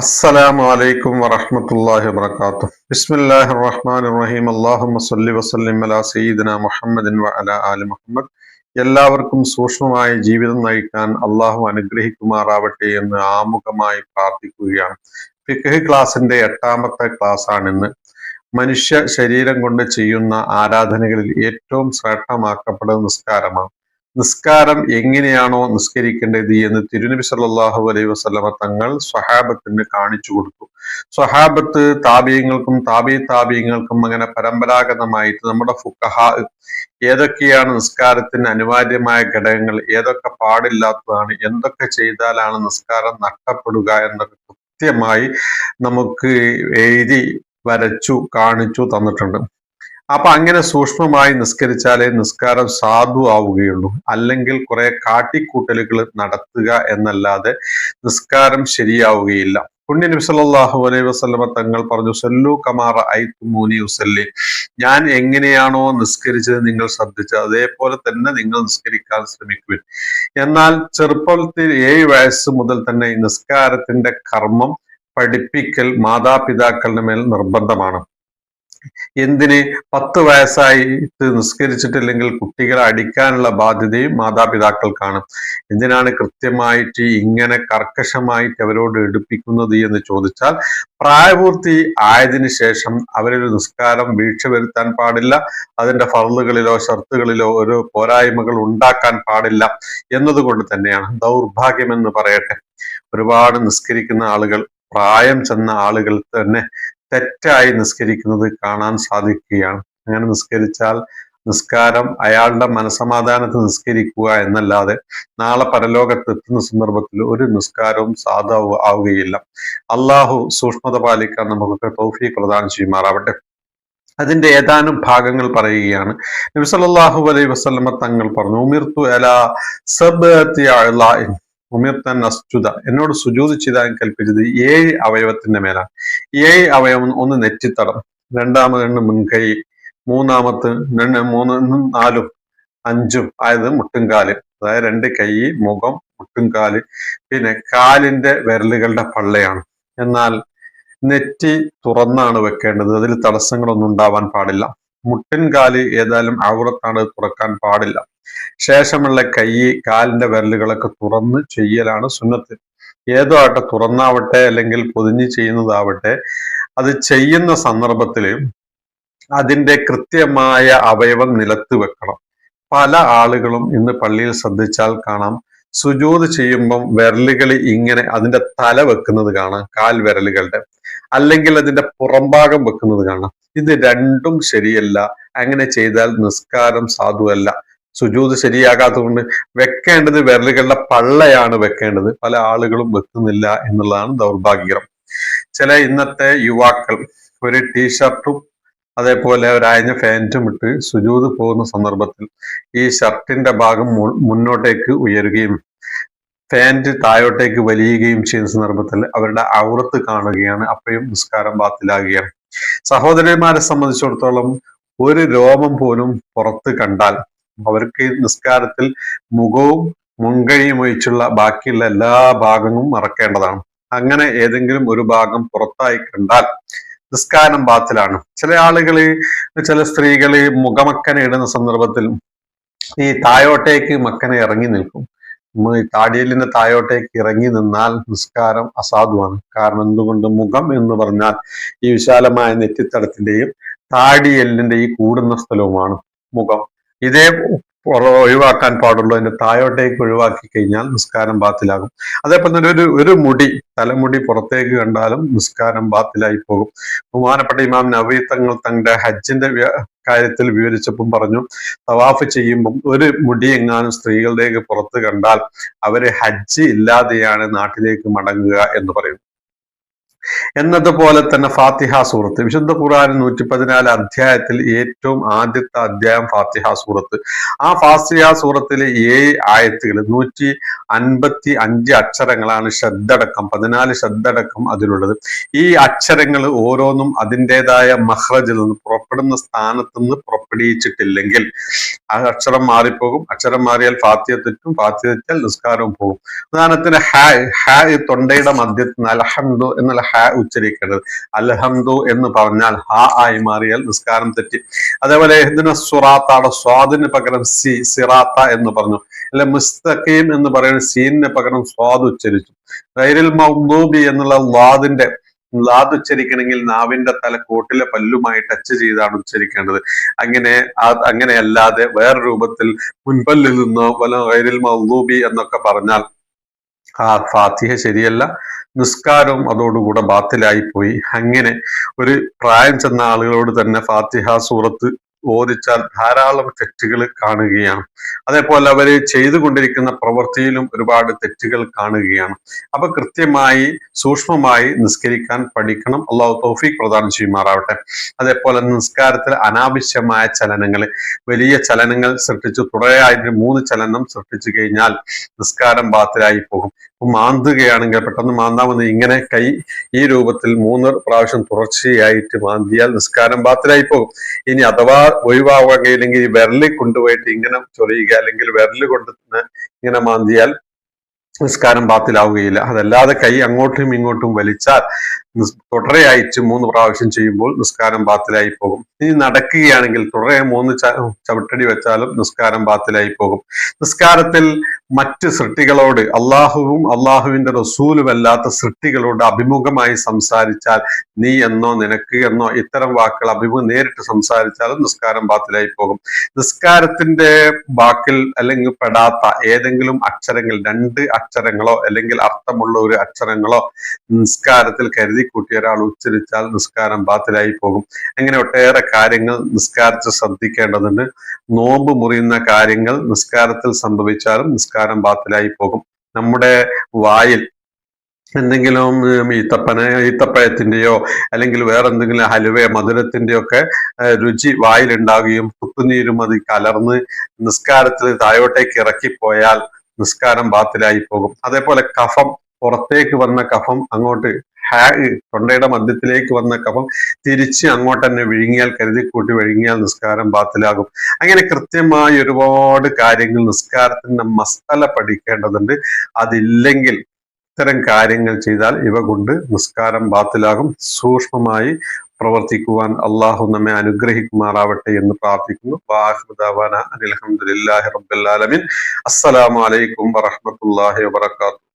അസ്സലാമു അലൈക്കും വറഹ്മത്തുള്ളാഹി വബറകാതുഹു. ബിസ്മില്ലാഹിർ റഹ്മാനിർ റഹീം അല്ലാഹുമ്മ സല്ലി വസല്ലിം അലാ സയ്യിദിന മുഹമ്മദിൻ വഅലാ ആലി മുഹമ്മദ്. എല്ലാവർക്കും സൂക്ഷ്മമായ ജീവിതം നയിക്കാൻ അള്ളാഹു അനുഗ്രഹിക്കുമാറാവട്ടെ എന്ന് ആമുഖമായി പ്രാർത്ഥിക്കുകയാണ്. ഫിഖ് ക്ലാസിന്റെ എട്ടാമത്തെ ക്ലാസ്സാണിന്ന്. മനുഷ്യ ശരീരം കൊണ്ട് ചെയ്യുന്ന ആരാധനകളിൽ ഏറ്റവും ശ്രേഷ്ഠമാക്കപ്പെടുന്ന നിസ്കാരമാണ്. നിസ്കാരം എങ്ങനെയാണോ നിസ്കരിക്കേണ്ടത് എന്ന് തിരുനബി സല്ലാഹു അലൈഹി വസ്ലമ തങ്ങൾ സ്വഹാബത്തിന് കാണിച്ചു കൊടുത്തു. സ്വഹാബത്ത് താപീയങ്ങൾക്കും താപി താപീയങ്ങൾക്കും അങ്ങനെ പരമ്പരാഗതമായിട്ട് നമ്മുടെ ഫുക്കഹ ഏതൊക്കെയാണ് നിസ്കാരത്തിന് അനിവാര്യമായ ഘടകങ്ങൾ ഏതൊക്കെ പാടില്ലാത്തതാണ് എന്തൊക്കെ ചെയ്താലാണ് നിസ്കാരം നഷ്ടപ്പെടുക എന്നൊക്കെ കൃത്യമായി നമുക്ക് എഴുതി വരച്ചു കാണിച്ചു തന്നിട്ടുണ്ട്. അപ്പൊ അങ്ങനെ സൂക്ഷ്മമായി നിസ്കരിച്ചാലേ നിസ്കാരം സാധു ആവുകയുള്ളൂ. അല്ലെങ്കിൽ കുറെ കാട്ടിക്കൂട്ടലുകൾ നടത്തുക എന്നല്ലാതെ നിസ്കാരം ശരിയാവുകയില്ല. പുണ്യ നബി സല്ലല്ലാഹു അലൈഹി വസല്ലമ തങ്ങൾ പറഞ്ഞു സല്ലു കമാറ ഐത്തുമൂനി ഉസല്ലി ഞാൻ എങ്ങനെയാണോ നിസ്കരിച്ചത് നിങ്ങൾ ശ്രദ്ധിച്ചത് അതേപോലെ തന്നെ നിങ്ങൾ നിസ്കരിക്കാൻ ശ്രമിക്കുവിൻ. എന്നാൽ ചെറുപ്പത്തിൽ ഏഴ് വയസ്സ് മുതൽ തന്നെ നിസ്കാരത്തിന്റെ കർമ്മം പഠിപ്പിക്കൽ മാതാപിതാക്കളുടെ മേൽ നിർബന്ധമാണ്. എന്തിന് പത്ത് വയസ്സായിട്ട് നിസ്കരിച്ചിട്ടില്ലെങ്കിൽ കുട്ടികളെ അടിക്കാനുള്ള ബാധ്യതയും മാതാപിതാക്കൾക്കാണ്. എന്തിനാണ് കൃത്യമായിട്ട് ഇങ്ങനെ കർക്കശമായിട്ട് അവരോട് എടുപ്പിക്കുന്നത് എന്ന് ചോദിച്ചാൽ പ്രായപൂർത്തി ആയതിനു ശേഷം അവരൊരു നിസ്കാരം വീഴ്ച വരുത്താൻ പാടില്ല അതിന്റെ ഫറലുകളിലോ ഷർത്തുകളിലോ ഒരു പോരായ്മകൾ ഉണ്ടാക്കാൻ പാടില്ല എന്നതുകൊണ്ട് തന്നെയാണ്. ദൗർഭാഗ്യം എന്ന് പറയട്ടെ. ഒരുപാട് നിസ്കരിക്കുന്ന ആളുകൾ പ്രായം ചെന്ന ആളുകൾ തന്നെ തെറ്റായി നിസ്കരിക്കുന്നത് കാണാൻ സാധിക്കുകയാണ്. അങ്ങനെ നിസ്കരിച്ചാൽ നിസ്കാരം അയാളുടെ മനസമാധാനത്തിൽ നിസ്കരിക്കുക എന്നല്ലാതെ നാളെ പരലോകത്ത് എത്തുന്ന സന്ദർഭത്തിൽ ഒരു നിസ്കാരവും സാധാവ് ആവുകയില്ല. അള്ളാഹു സൂക്ഷ്മത പാലിക്കാൻ നമുക്ക് തോഫി പ്രദാനം ചെയ്യുമാറാവട്ടെ. അതിന്റെ ഏതാനും ഭാഗങ്ങൾ പറയുകയാണ്. നബി സല്ലല്ലാഹു അലൈഹി വസല്ലമ തങ്ങൾ പറഞ്ഞു ഉമിർത്തു അല സബ്ലാ ഉമിർത്തൻ അസ്തുത എന്നോട് സുജൂത് കൽപ്പിച്ചത് ഏഴ് അവയവത്തിന്റെ മേലാണ്. ഏഴ് അവയവം ഒന്ന് നെറ്റിത്തടം. രണ്ടാമത് രണ്ട് മുൻകൈ. മൂന്നാമത്ത് മൂന്ന് നാലും അഞ്ചും. ആയത് മുട്ടുംകാൽ. അതായത് രണ്ട് കൈ മുഖം മുട്ടുംകാൽ. പിന്നെ കാലിന്റെ വിരലുകളുടെ പള്ളയാണ്. എന്നാൽ നെറ്റി തുറന്നാണ് വെക്കേണ്ടത്. അതിൽ തടസ്സങ്ങളൊന്നും ഉണ്ടാവാൻ പാടില്ല. മുട്ടിൻകാൽ ഏതായാലും ഔറത്താണ് തുറക്കാൻ പാടില്ല. ശേഷമുള്ള കൈ കാലിന്റെ വിരലുകളൊക്കെ തുറന്ന് ചെയ്യലാണ് സുന്നത്ത്. ഏതോ ആട്ടെ തുറന്നാവട്ടെ അല്ലെങ്കിൽ പൊതിഞ്ഞ് ചെയ്യുന്നതാവട്ടെ അത് ചെയ്യുന്ന സന്ദർഭത്തിൽ അതിന്റെ കൃത്യമായ അവയവം നിലത്ത് വെക്കണം. പല ആളുകളും ഇന്ന് പള്ളിയിൽ ശ്രദ്ധിച്ചാൽ കാണാം സുജൂത് ചെയ്യുമ്പം വിരലുകൾ ഇങ്ങനെ അതിന്റെ തല വെക്കുന്നത് കാണാം കാൽ വിരലുകളുടെ. അല്ലെങ്കിൽ അതിന്റെ പുറംഭാഗം വെക്കുന്നത് കാണാം. ഇത് രണ്ടും ശരിയല്ല. അങ്ങനെ ചെയ്താൽ നിസ്കാരം സാധുവല്ല. സുജൂത് ശരിയാകാത്തതുകൊണ്ട് വെക്കേണ്ടത് വിരലുകളുടെ പള്ളയാണ് വെക്കേണ്ടത്. പല ആളുകളും വെക്കുന്നില്ല എന്നുള്ളതാണ് ദൗർഭാഗ്യം. ചില ഇന്നത്തെ യുവാക്കൾ ഒരു ടീഷർട്ടും അതേപോലെ ഒരു അയഞ്ഞ ഫാന്റും ഇട്ട് സുജൂത് പോകുന്ന സന്ദർഭത്തിൽ ഈ ഷർട്ടിന്റെ ഭാഗം മുന്നോട്ടേക്ക് ഉയരുകയും ഫാന്റ് താഴോട്ടേക്ക് വലിയുകയും ചെയ്യുന്ന സന്ദർഭത്തിൽ അവരുടെ ഔറത്ത് കാണുകയാണ്. അപ്പോഴും നിസ്കാരം ബാത്തിലാകുകയാണ്. സഹോദരന്മാരെ സംബന്ധിച്ചിടത്തോളം ഒരു രോമം പോലും പുറത്ത് കണ്ടാൽ അവർക്ക് നിസ്കാരത്തിൽ മുഖവും മുൻകഴിയും ഒഴിച്ചുള്ള ബാക്കിയുള്ള എല്ലാ ഭാഗങ്ങളും മറക്കേണ്ടതാണ്. അങ്ങനെ ഏതെങ്കിലും ഒരു ഭാഗം പുറത്തായി കണ്ടാൽ നിസ്കാരം ബാത്തിലാണ്. ചില ആളുകൾ ചില സ്ത്രീകൾ മുഖമക്കനെ ഇടുന്ന സന്ദർഭത്തിൽ ഈ തായോട്ടേക്ക് മക്കനെ ഇറങ്ങി നിൽക്കും. താടിയലിന്റെ തായോട്ടേക്ക് ഇറങ്ങി നിന്നാൽ നിസ്കാരം അസാധുവാണ്. കാരണം എന്തുകൊണ്ട്? മുഖം എന്ന് പറഞ്ഞാൽ ഈ വിശാലമായ നെറ്റിത്തടത്തിന്റെയും താടിയെല്ലിന്റെ ഈ കൂടുന്ന സ്ഥലവുമാണ് മുഖം. ഇതേ ഒഴിവാക്കാൻ പാടുള്ളൂ. അതിന്റെ താഴോട്ടേക്ക് ഒഴിവാക്കി കഴിഞ്ഞാൽ നിസ്കാരം ബാത്തിലാകും. അതേപോലെ തന്നെ ഒരു ഒരു മുടി തലമുടി പുറത്തേക്ക് കണ്ടാലും നിസ്കാരം ബാത്തിലായി പോകും. ബഹുമാനപ്പെട്ട ഇമാം നവീ തങ്ങൾ തങ്ങളുടെ ഹജ്ജിന്റെ കാര്യത്തിൽ വിവരിച്ചപ്പം പറഞ്ഞു തവാഫ് ചെയ്യുമ്പം ഒരു മുടി എങ്ങാനും സ്ത്രീകളുടെയൊക്കെ പുറത്ത് കണ്ടാൽ അവർ ഹജ്ജ് ഇല്ലാതെയാണ് നാട്ടിലേക്ക് മടങ്ങുക എന്ന് പറയുന്നു എന്നതുപോലെ തന്നെ ഫാത്തിഹ സൂറത്ത്. വിശുദ്ധ ഖുറാൻ നൂറ്റി പതിനാല് അധ്യായത്തിൽ ഏറ്റവും ആദ്യത്തെ അധ്യായം ഫാത്തിഹ സൂറത്ത്. ആ ഫാത്തിഹ സൂറത്തിലെ ഏഴ് ആയത്തുകൾ നൂറ്റി അൻപത്തി അഞ്ച് അക്ഷരങ്ങളാണ് ശബ്ദടക്കം പതിനാല് ശബ്ദടക്കം അതിലുള്ളത്. ഈ അക്ഷരങ്ങൾ ഓരോന്നും അതിന്റെതായ മഹ്റജിൽ നിന്ന് പുറപ്പെടുന്ന സ്ഥാനത്ത് നിന്ന് പുറപ്പെടുവിച്ചിട്ടില്ലെങ്കിൽ ആ അക്ഷരം മാറിപ്പോകും. അക്ഷരം മാറിയാൽ ഫാത്തിയ തെറ്റും ഫാത്തിയ തെറ്റാൽ നിസ്കാരവും പോകും. ഉദാഹരണത്തിന് ഹാ ഹാ തൊണ്ടയുടെ മധ്യത്തിൽ നിന്ന് അൽഹംദു എന്നുള്ള ഹാ ഉച്ചരിക്കേണ്ടത് അൽഹംദു എന്ന് പറഞ്ഞാൽ ഹാ ആയി മാറിയാൽ നിസ്കാരം തെറ്റി. അതേപോലെ ഇതിന് സുറാത്താണ് സ്വാദിന് പകരം സി സിറാത്ത എന്ന് പറഞ്ഞു. അല്ലെ മുസ്തഖീം എന്ന് പറയുന്ന സീനിന് പകരം സ്വാദ് ഉച്ചരിച്ചു. ഗൈരിൽ മൗദൂബി എന്നുള്ള വാദിന്റെ ലാദ് ഉച്ചരിക്കണമെങ്കിൽ നാവിന്റെ തല കോട്ടിലെ പല്ലുമായി ടച്ച് ചെയ്താണ് ഉച്ചരിക്കേണ്ടത്. അങ്ങനെ അങ്ങനെയല്ലാതെ വേറെ രൂപത്തിൽ മുൻപല്ലിൽ നിന്നോ വല ഗൈരിൽ മൗദൂബി എന്നൊക്കെ പറഞ്ഞാൽ ആ ഫാത്തിഹ ശരിയല്ല. നിസ്കാരവും അതോടുകൂടെ ബാത്തിലായി പോയി അങ്ങനെ ഒരു പ്രായം ചെന്ന ആളുകളോട് തന്നെ ഫാത്തിഹ സൂറത്ത് ഓദിച്ചാൽ ധാരാളം തെറ്റുകൾ കാണുകയാണ്. അതേപോലെ അവർ ചെയ്തുകൊണ്ടിരിക്കുന്ന പ്രവൃത്തിയിലും ഒരുപാട് തെറ്റുകൾ കാണുകയാണ്. അപ്പൊ കൃത്യമായി സൂക്ഷ്മമായി നിസ്കരിക്കാൻ പഠിക്കണം. അള്ളാഹു തൗഫീഖ് പ്രദാനം ചെയ്യുമാറാവട്ടെ. അതേപോലെ നിസ്കാരത്തിൽ അനാവശ്യമായ ചലനങ്ങൾ വലിയ ചലനങ്ങൾ സൃഷ്ടിച്ചു. തുടരെയായിട്ട് മൂന്ന് ചലനം സൃഷ്ടിച്ചു കഴിഞ്ഞാൽ നിസ്കാരം ബാത്തിലായി പോകും. മാന്തുകയാണെങ്കിൽ പെട്ടെന്ന് മാന്താമെന്ന് ഇങ്ങനെ കൈ ഈ രൂപത്തിൽ മൂന്ന് പ്രാവശ്യം തുടർച്ചയായിട്ട് മാന്തിയാൽ നിസ്കാരം ബാത്തിലായി പോകും ഇനി അഥവാ ഒഴിവാകാൻ കഴിയില്ലെങ്കിൽ ഈ വിരലിൽ കൊണ്ടുപോയിട്ട് ഇങ്ങനെ ചൊറിയുക അല്ലെങ്കിൽ വിരൽ കൊണ്ട് ഇങ്ങനെ മാന്തിയാൽ നിസ്കാരം ബാത്തിലാവുകയില്ല. അതല്ലാതെ കൈ അങ്ങോട്ടും ഇങ്ങോട്ടും വലിച്ചാൽ തുടരെയായിട്ട് മൂന്ന് പ്രാവശ്യം ചെയ്യുമ്പോൾ നിസ്കാരം ബാത്തിലായി പോകും. ഇനി നടക്കുകയാണെങ്കിൽ തുടരെ മൂന്ന് ചവിട്ടടി വെച്ചാലും നിസ്കാരം ബാത്തിലായി പോകും. നിസ്കാരത്തിൽ മറ്റ് സൃഷ്ടികളോട് അള്ളാഹുവും അള്ളാഹുവിന്റെ റസൂലും അല്ലാത്ത സൃഷ്ടികളോട് അഭിമുഖമായി സംസാരിച്ചാൽ നീ എന്നോ നിനക്ക് എന്നോ ഇത്തരം വാക്കുകൾ അഭിമുഖം നേരിട്ട് സംസാരിച്ചാലും നിസ്കാരം ബാത്തിലായി പോകും. നിസ്കാരത്തിന്റെ വാക്കിൽ അല്ലെങ്കിൽ പെടാത്ത ഏതെങ്കിലും അക്ഷരങ്ങൾ രണ്ട് അക്ഷരങ്ങളോ അല്ലെങ്കിൽ അർത്ഥമുള്ള ഒരു അക്ഷരങ്ങളോ നിസ്കാരത്തിൽ കരുതി കൂട്ടി ഒരാൾ ഉച്ചരിച്ചാൽ നിസ്കാരം ബാത്തിലായി പോകും. അങ്ങനെ ഒട്ടേറെ കാര്യങ്ങൾ നിസ്കാരത്തിൽ ശ്രദ്ധിക്കേണ്ടതുണ്ട്. നോമ്പ് മുറിയുന്ന കാര്യങ്ങൾ നിസ്കാരത്തിൽ സംഭവിച്ചാലും നിസ്കാരം ബാത്തിലായി പോകും. നമ്മുടെ വായിൽ എന്തെങ്കിലും ഈത്തപ്പന ഈത്തപ്പഴത്തിന്റെയോ അല്ലെങ്കിൽ വേറെ എന്തെങ്കിലും ഹലുവയോ മധുരത്തിന്റെയോ ഒക്കെ രുചി വായിലുണ്ടാകുകയും തുപ്പുനീരും അത് കലർന്ന് നിസ്കാരത്തിൽ താഴോട്ടേക്ക് ഇറക്കിപ്പോയാൽ നിസ്കാരം ബാത്തിലായി പോകും. അതേപോലെ കഫം പുറത്തേക്ക് വന്ന കഫം അങ്ങോട്ട് ഹാ തൊണ്ടയുടെ മധ്യത്തിലേക്ക് വന്ന കഫം തിരിച്ച് അങ്ങോട്ട് തന്നെ വിഴുങ്ങിയാൽ കരുതി കൂട്ടി വിഴുങ്ങിയാൽ നിസ്കാരം ബാത്തിലാകും. അങ്ങനെ കൃത്യമായി ഒരുപാട് കാര്യങ്ങൾ നിസ്കാരത്തിന്റെ മസാല പഠിക്കേണ്ടതുണ്ട്. അതില്ലെങ്കിൽ ഇത്തരം കാര്യങ്ങൾ ചെയ്താൽ ഇവ കൊണ്ട് നിസ്കാരം ബാത്തിലാകും. സൂക്ഷ്മമായി പ്രവർത്തിക്കുവാൻ അള്ളാഹു നമ്മെ അനുഗ്രഹിക്കുമാറാവട്ടെ എന്ന് പ്രാർത്ഥിക്കുന്നു. വാഹുദാവാന അനിൽഹമുല്ലാഹി റബ്ബുൽ ആലമീൻ. അസ്സലാമു അലൈക്കും വറഹ്മത്തുള്ളാഹി വബറകാതുഹു.